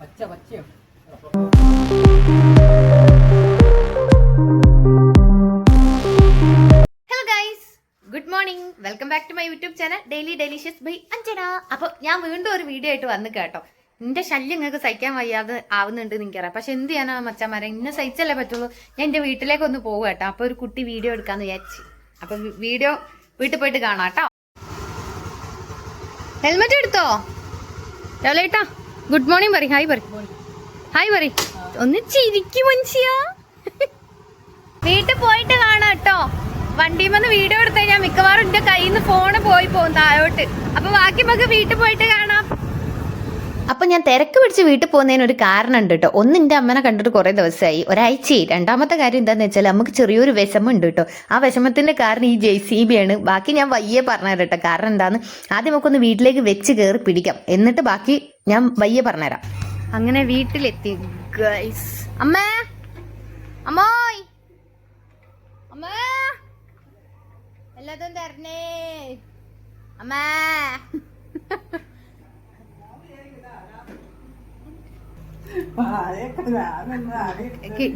പച്ച പച്ചയോ good morning welcome back to my YouTube channel daily delicious bye Anjana അപ്പൊ ഞാൻ വീണ്ടും ഒരു വീഡിയോ ആയിട്ട് വന്ന് കേട്ടോ. എന്റെ ശല്യം നിങ്ങൾക്ക് സഹിക്കാൻ വയ്യാതെ ആവുന്നുണ്ട് എനിക്കറിയാം. പക്ഷെ എന്ത് ചെയ്യാനാ മച്ചാമാരെ? ഇന്നെ സഹിച്ചല്ലേ പറ്റുള്ളൂ. ഞാൻ എന്റെ വീട്ടിലേക്ക് ഒന്ന് പോകും കേട്ടോ. അപ്പൊ ഒരു കുട്ടി വീഡിയോ എടുക്കാന്ന് വിചാരിച്ചു. അപ്പൊ വീഡിയോ വീട്ടിൽ പോയിട്ട് കാണാം കേട്ടോ. ഹെൽമെറ്റ് എടുത്തോ? രാവിലേട്ടാ ഗുഡ് മോർണിംഗ് പറ ഹായ് പറ ഹായ് പറ ഒന്ന് ചിരിക്കും മനുഷ്യാ. വീട്ടിൽ പോയിട്ട് കാണാം കേട്ടോ. വണ്ടിയിൽ വീഡിയോ എടുത്തു കഴിഞ്ഞാൽ മിക്കവാറും എന്റെ കയ്യിൽ നിന്ന് ഫോണ് പോയി പോകും താഴോട്ട്. അപ്പൊ ബാക്കി നമുക്ക് വീട്ടിൽ പോയിട്ട് കാണാം. അപ്പൊ ഞാൻ തിരക്ക് പിടിച്ച് വീട്ടിൽ പോകുന്നതിന് ഒരു കാരണം ഉണ്ട് കേട്ടോ. ഒന്ന് എന്റെ അമ്മനെ കണ്ടിട്ട് കുറെ ദിവസമായി. ഒരാഴ്ചയായി. രണ്ടാമത്തെ കാര്യം എന്താന്ന് വെച്ചാൽ നമുക്ക് ചെറിയൊരു വിഷമം ഉണ്ട് കേട്ടോ. ആ വിഷമത്തിന്റെ കാരണം ഈ ജെ സി ബി ആണ്. ബാക്കി ഞാൻ വയ്യേ പറഞ്ഞു കേട്ടോ. കാരണം എന്താന്ന്? ആദ്യം നമുക്കൊന്ന് വീട്ടിലേക്ക് വെച്ച് കയറി പിടിക്കാം. എന്നിട്ട് ബാക്കി ഞാൻ വയ്യേ പറഞ്ഞുതരാം. അങ്ങനെ വീട്ടിലെത്തി അമ്മേ! അമ്മോയ്! അമ്മേ! എല്ലാതും തരണേ. അമ്മേ!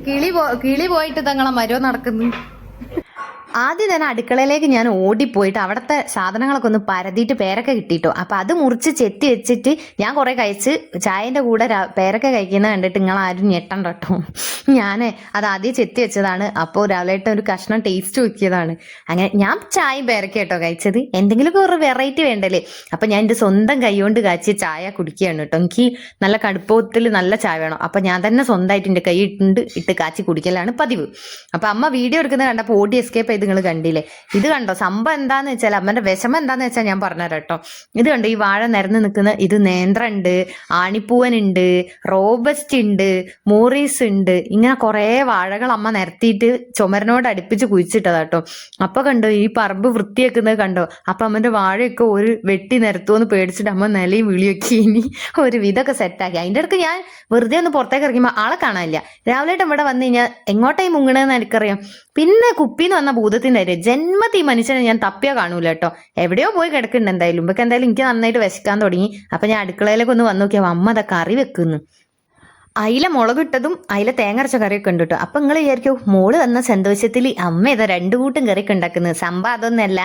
കിളി കിളി പോയിട്ട് തങ്ങളെ മരോ നടക്കുന്നു? ആദ്യം തന്നെ അടുക്കളയിലേക്ക് ഞാൻ ഓടിപ്പോയിട്ട് അവിടുത്തെ സാധനങ്ങളൊക്കെ ഒന്ന് പരതിയിട്ട് പേരൊക്കെ കിട്ടിട്ടോ അപ്പൊ അത് മുറിച്ച് ചെത്തി വെച്ചിട്ട് ഞാൻ കുറെ കഴിച്ച് ചായന്റെ കൂടെ പേരക്ക പേരൊക്കെ കഴിക്കുന്ന കണ്ടിട്ട് നിങ്ങൾ ആരും ഞെട്ടണ്ട ഞാൻ അത് ആദ്യം ചെത്തി വെച്ചതാണ്. അപ്പോൾ രാവിലെയായിട്ട് ഒരു കഷ്ണം ടേസ്റ്റ് നോക്കിയതാണ്. അങ്ങനെ ഞാൻ ചായയും പേരൊക്കെ കേട്ടോ കഴിച്ചത്. എന്തെങ്കിലുമൊക്കെ ഒരു വെറൈറ്റി വേണ്ടല്ലേ? അപ്പൊ ഞാൻ എന്റെ സ്വന്തം കൈകൊണ്ട് കാച്ചി ചായ കുടിക്കുകയാണ് കേട്ടോ. എനിക്ക് നല്ല കടുപ്പത്തിൽ നല്ല ചായ വേണം. അപ്പൊ ഞാൻ തന്നെ സ്വന്തമായിട്ട് എന്റെ കൈ ഇട്ടുണ്ട് ഇട്ട് കാച്ചി കുടിക്കലാണ് പതിവ്. അപ്പൊ അമ്മ വീഡിയോ എടുക്കുന്നത് കണ്ടപ്പോൾ ഓടി എസ്കേപ്പ് ചെയ്ത് നിങ്ങൾ കണ്ടില്ലേ? ഇത് കണ്ടോ? സംഭവം എന്താന്ന് വെച്ചാൽ അമ്മന്റെ വിഷമം എന്താന്ന് വെച്ചാൽ ഞാൻ പറഞ്ഞു കേട്ടോ. ഇത് കണ്ടോ? ഈ വാഴ നിരന്ന് നിൽക്കുന്ന ഇത് നേന്ത്രണ്ട് ആണിപ്പൂവനുണ്ട് റോബസ്റ്റ് ഉണ്ട് മോറീസ് ഉണ്ട്. ഇങ്ങനെ കുറേ വാഴകൾ അമ്മ നിരത്തിയിട്ട് ചുമരനോട് അടുപ്പിച്ച് കുഴിച്ചിട്ടതാ കേട്ടോ. അപ്പൊ കണ്ടോ ഈ പറമ്പ് വൃത്തിയാക്കുന്നത് കണ്ടോ? അപ്പൊ അമ്മന്റെ വാഴയൊക്കെ ഒരു വെട്ടി നിരത്തുമെന്ന് പേടിച്ചിട്ട് അമ്മ നിലയും വിളിയൊക്കെ ഇനി ഒരു വിധമൊക്കെ സെറ്റാക്കി അതിന്റെ അടുത്ത് ഞാൻ വെറുതെ ഒന്ന് പുറത്തേക്ക് ഇറങ്ങിയപ്പോൾ ആളെ കാണാനില്ല. രാവിലെ ഇവിടെ വന്നു കഴിഞ്ഞാൽ എങ്ങോട്ടായി മുങ്ങണെന്ന് എനിക്കറിയാം. പിന്നെ കുപ്പിന്ന് വന്ന ഭൂതത്തിന്റെ കാര്യം ജന്മത്തി മനുഷ്യനെ ഞാൻ തപ്പിയാ കാണൂല കേട്ടോ. എവിടെയോ പോയി കിടക്കുന്നുണ്ട് എന്തായാലും. ഇപ്പൊ എന്തായാലും എനിക്ക് നന്നായിട്ട് വിശക്കാൻ തുടങ്ങി. അപ്പൊ ഞാൻ അടുക്കളയിലേക്ക് ഒന്ന് വന്നു നോക്കിയാൽ അമ്മ അതാ കറി വെക്കുന്നു. അയില മുളകിട്ടതും അയില തേങ്ങരച്ച കറിയൊക്കെ ഉണ്ട് കേട്ടോ. അപ്പൊ നിങ്ങൾ വിചാരിക്കും മോൾ വന്ന സന്തോഷത്തിൽ അമ്മ ഏതാ രണ്ടു കൂട്ടും കറിയൊക്കെ ഉണ്ടാക്കുന്നത്. സംഭവം അതൊന്നല്ല.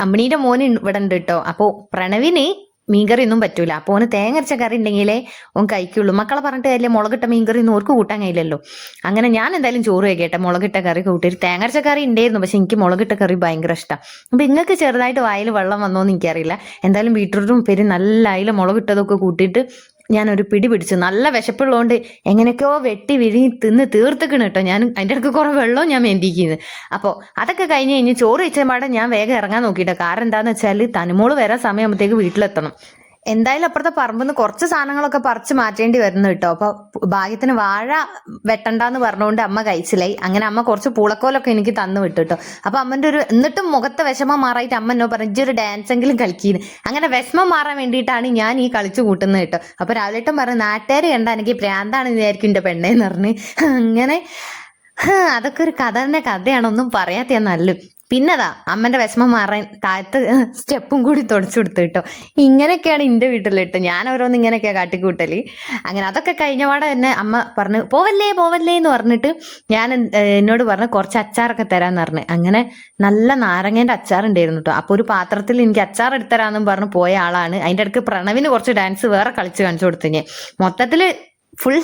അമ്മണീന്റെ മോന് ഇവിടെ ഉണ്ട് കേട്ടോ. അപ്പോ പ്രണവിന് മീൻകറി ഒന്നും പറ്റൂല. അപ്പോൾ ഓന് തേങ്ങരച്ച കറി ഉണ്ടെങ്കിലേ ഓൻ കഴിക്കുള്ളൂ. മക്കളെ പറഞ്ഞിട്ട് കാര്യം മുളകിട്ട മീൻകറി ഒന്നും ഓർക്ക് കൂട്ടാൻ കഴിയില്ലല്ലോ. അങ്ങനെ ഞാൻ എന്തായാലും ചോറ് കഴിക്കട്ടെ. മുളകിട്ട കറി കൂട്ടി തേങ്ങരച്ച കറി ഉണ്ടായിരുന്നു പക്ഷെ എനിക്ക് മുളകിട്ട കറി ഭയങ്കര ഇഷ്ടമാണ് അപ്പൊ നിങ്ങൾക്ക് ചെറുതായിട്ട് വായിൽ വെള്ളം വന്നോന്ന് എനിക്കറിയില്ല. എന്തായാലും ബീട്രൂട്ടും പേര് നല്ല അയില മുളകിട്ടതൊക്കെ കൂട്ടിയിട്ട് ഞാൻ ഒരു പിടി പിടിച്ചു. നല്ല വിശപ്പുള്ളതുകൊണ്ട് എങ്ങനെയൊക്കെയോ വെട്ടി വിഴുങ്ങി തിന്ന് തീർത്തിക്കണ് കേട്ടോ. ഞാൻ അതിന്റെ ഇടയ്ക്ക് കുറേ വെള്ളവും ഞാൻ മേന്തിക്കുന്നത് അപ്പോൾ അതൊക്കെ കഴിഞ്ഞ് കഴിഞ്ഞ് ചോറ് വെച്ച പാടെ ഞാൻ വേഗം ഇറങ്ങാൻ നോക്കിയിട്ടോ. കാരണം എന്താണെന്ന് വെച്ചാൽ തനുമോൾ വരാൻ സമയമാകുമ്പോഴത്തേക്ക് വീട്ടിലെത്തണം. എന്തായാലും അപ്പുറത്തെ പറമ്പിൽ നിന്ന് കുറച്ച് സാധനങ്ങളൊക്കെ പറിച്ച് മാറ്റേണ്ടി വരുന്നു കേട്ടോ. അപ്പൊ ഭാഗ്യത്തിന് വാഴ വെട്ടണ്ടെന്ന് പറഞ്ഞുകൊണ്ട് അമ്മ കഴിച്ചില്ലായി അങ്ങനെ അമ്മ കുറച്ച് പൂളക്കോലൊക്കെ എനിക്ക് തന്നു വിട്ടു കേട്ടോ. അപ്പൊ അമ്മന്റെ ഒരു എന്നിട്ടും മുഖത്തെ വിഷമം മാറായിട്ട് അമ്മ എന്നോ പറഞ്ഞു "ഇജ്ജ് ഒരു ഡാൻസ് എങ്കിലും കളിക്കുന്നു. അങ്ങനെ വിഷമം മാറാൻ വേണ്ടിയിട്ടാണ് ഞാൻ ഈ കളിച്ചു കൂട്ടുന്നത് കേട്ടോ. അപ്പൊ രാവിലെട്ടും പറഞ്ഞു നാട്ടുകാർ കണ്ട എനിക്ക് പ്രാന്താണ് വിചാരിക്കും എന്റെ പെണ്ണേന്ന് പറഞ്ഞ്. അങ്ങനെ അതൊക്കെ ഒരു കഥ തന്നെ കഥയാണ്. ഒന്നും പറയാത്ത നല്ലു പിന്നതാ അമ്മന്റെ വിഷമം മാറാൻ താഴത്ത് സ്റ്റെപ്പും കൂടി തുടച്ചു കൊടുത്തു കേട്ടോ. ഇങ്ങനെയൊക്കെയാണ് എന്റെ വീട്ടിലിട്ട് ഞാൻ ഓരോന്ന് ഇങ്ങനെയൊക്കെയാ കാട്ടിക്കൂട്ടൽ. അങ്ങനെ അതൊക്കെ കഴിഞ്ഞ പാടെ തന്നെ അമ്മ പറഞ്ഞു പോവല്ലേ പോവല്ലേ എന്ന് പറഞ്ഞിട്ട് ഞാൻ എന്നോട് പറഞ്ഞു കുറച്ച് അച്ചാറൊക്കെ തരാന്ന് പറഞ്ഞു. അങ്ങനെ നല്ല നാരങ്ങേന്റെ അച്ചാർ ഉണ്ടായിരുന്നു കേട്ടോ. അപ്പോൾ ഒരു പാത്രത്തിൽ എനിക്ക് അച്ചാർ എടുത്തരാന്നും പറഞ്ഞു പോയ ആളാണ്. അതിന്റെ ഇടയ്ക്ക് പ്രണവിന് കുറച്ച് ഡാൻസ് വേറെ കളിച്ച് കാണിച്ചു കൊടുത്തു ഞാൻ മൊത്തത്തിൽ ഫുൾ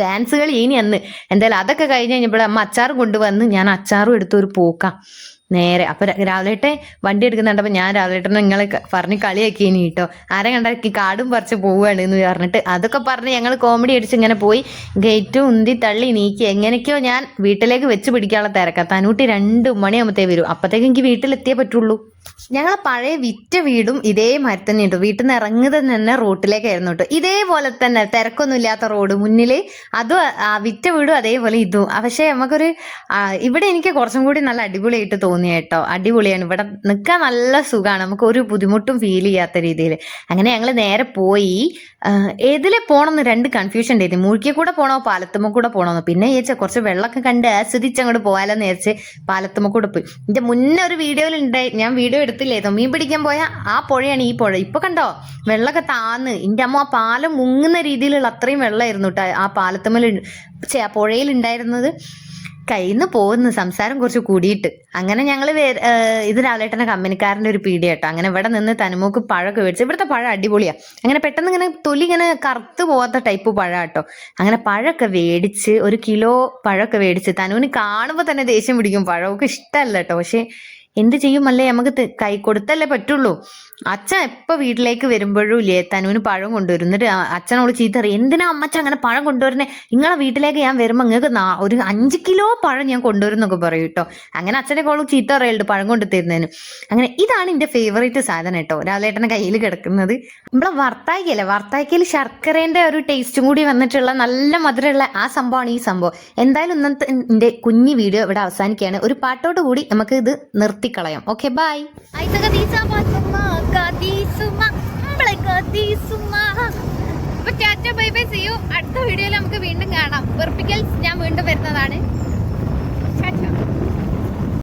ഡാൻസുകൾ ഇനി അന്ന്. എന്തായാലും അതൊക്കെ കഴിഞ്ഞ് കഴിഞ്ഞപ്പോൾ അമ്മ അച്ചാർ കൊണ്ടുവന്ന് ഞാൻ അച്ചാറും എടുത്തൊരു പോക്കാം. നേരെ. അപ്പൊ രാവിലെട്ടെ വണ്ടി എടുക്കുന്നുണ്ടപ്പോ ഞാൻ രാവിലെട്ടെ നിങ്ങളെ പറഞ്ഞ് കളിയാക്കി ഇനി കേട്ടോ ആരെ കണ്ടാക്കി കാടും പറിച്ച് പോവുകയാണ് എന്ന് പറഞ്ഞിട്ട് അതൊക്കെ പറഞ്ഞ് ഞങ്ങൾ കോമഡി അടിച്ച് ഇങ്ങനെ പോയി ഗേറ്റ് ഉന്തി തള്ളി നീക്കി. എങ്ങനെയൊക്കെയോ ഞാൻ വീട്ടിലേക്ക് വെച്ച് പിടിക്കാനുള്ള തിരക്ക. തനൂട്ടി രണ്ട് മണിയാകുമ്പത്തേ വരും. അപ്പത്തേക്ക് എനിക്ക് വീട്ടിലെത്തിയേ പറ്റുള്ളൂ. ഞങ്ങളെ പഴയ വിറ്റ വീടും ഇതേ മരത്തിൽ തന്നെ വീട്ടിൽ നിന്ന് ഇറങ്ങുന്നത് തന്നെ റോട്ടിലേക്കായിരുന്നു കേട്ടോ ഇതേപോലെ തന്നെ തിരക്കൊന്നും ഇല്ലാത്ത റോഡ് മുന്നിൽ അതും വിറ്റ വീടും അതേപോലെ ഇതും. പക്ഷേ നമുക്കൊരു ഇവിടെ എനിക്ക് കുറച്ചും കൂടി നല്ല അടിപൊളിയായിട്ട് തോന്നി തോന്നി കേട്ടോ അടിപൊളിയാണ്. ഇവിടെ നിൽക്കാൻ നല്ല സുഖമാണ് നമുക്ക് ഒരു ബുദ്ധിമുട്ടും ഫീൽ ചെയ്യാത്ത രീതിയിൽ അങ്ങനെ ഞങ്ങൾ നേരെ പോയി. ഏതിലെ പോകണമെന്ന് രണ്ട് കൺഫ്യൂഷൻ ഉണ്ടായിരുന്നു. മുഴുക്കി കൂടെ പോകണോ പാലത്തുമ്മ കൂടെ പോകണമെന്ന് പിന്നെ ചോദിച്ചാൽ കുറച്ച് വെള്ളമൊക്കെ കണ്ട് ആസ്വദിച്ച് അങ്ങോട്ട് പോയാലോ നേരിച്ച് പാലത്തുമ്മ കൂടെ പോയി. ഇതിന്റെ മുന്നേ ഒരു വീഡിയോയിൽ ഉണ്ടായി. ഞാൻ വീഡിയോ എടുത്തില്ലായിരുന്നു. മീൻ പിടിക്കാൻ പോയ ആ പുഴയാണ് ഈ പുഴ. ഇപ്പൊ കണ്ടോ? വെള്ളമൊക്കെ താന്ന്. എന്റെ അമ്മ ആ പാലം മുങ്ങുന്ന രീതിയിലുള്ള അത്രയും വെള്ളമായിരുന്നു കേട്ടോ ആ പാലത്തുമ്മൽ ആ പുഴയിൽ ഉണ്ടായിരുന്നത്. കയ്യിൽ നിന്ന് പോകുന്നു. സംസാരം കുറച്ച് കൂടിയിട്ട്. അങ്ങനെ ഞങ്ങൾ ഇത് രാവിലേട്ടന്റെ കമ്പനിക്കാരന്റെ ഒരു പീടിയ കേട്ടോ. അങ്ങനെ ഇവിടെ നിന്ന് തനുമോക്ക് പഴമൊക്കെ മേടിച്ചു ഇവിടുത്തെ പഴം അടിപൊളിയാ. അങ്ങനെ പെട്ടെന്ന് ഇങ്ങനെ തൊലി ഇങ്ങനെ കറുത്ത് പോകാത്ത ടൈപ്പ് പഴം കേട്ടോ. അങ്ങനെ പഴമൊക്കെ മേടിച്ച് ഒരു കിലോ പഴമൊക്കെ മേടിച്ച് തനുവിന് കാണുമ്പോൾ തന്നെ ദേഷ്യം പിടിക്കും. പഴമൊക്കെ ഇഷ്ടമല്ല കേട്ടോ. പക്ഷേ എന്ത് ചെയ്യും അല്ലേ? നമുക്ക് കൈ കൊടുത്തല്ലേ പറ്റുള്ളൂ. അച്ഛൻ എപ്പോൾ വീട്ടിലേക്ക് വരുമ്പോഴും ഇല്ലേ തനുവിന് പഴം കൊണ്ടുവരും. എന്നിട്ട് അച്ഛനോട് ചീത്ത പറയും എന്തിനാ അമ്മച്ച അങ്ങനെ പഴം കൊണ്ടുവരുന്നേ? നിങ്ങളെ വീട്ടിലേക്ക് ഞാൻ വരുമ്പോൾ നിങ്ങൾക്ക് ഒരു അഞ്ച് കിലോ പഴം ഞാൻ കൊണ്ടുവരും എന്നൊക്കെ പറയും കേട്ടോ. അങ്ങനെ അച്ഛനെ കോളും ചീത്ത പറയുന്നുണ്ട് പഴം കൊണ്ടു തരുന്നതിന്. അങ്ങനെ ഇതാണ് എന്റെ ഫേവറേറ്റ് സാധനം കേട്ടോ രാവിലേട്ടന്റെ കയ്യിൽ കിടക്കുന്നത്. നമ്മളെ വർത്തായിക്കല്ലേ വർത്തായിക്കയിൽ ശർക്കരേന്റെ ഒരു ടേസ്റ്റും കൂടി വന്നിട്ടുള്ള നല്ല മധുരമുള്ള ആ സംഭവമാണ് ഈ സംഭവം. എന്തായാലും ഇന്നത്തെ എന്റെ കുഞ്ഞു വീഡിയോ ഇവിടെ അവസാനിക്കുകയാണ്. ഒരു പാട്ടോട് കൂടി നമുക്ക് ഇത് നിർത്തിക്കളയാം. ഓക്കെ ബൈ അപ്പൊ ടാറ്റ ബൈ ബൈ സി യു അടുത്ത വീഡിയോയിൽ നമുക്ക് വീണ്ടും കാണാം. വെറുപ്പിക്കൽ ഞാൻ വീണ്ടും വരുന്നതാണ്.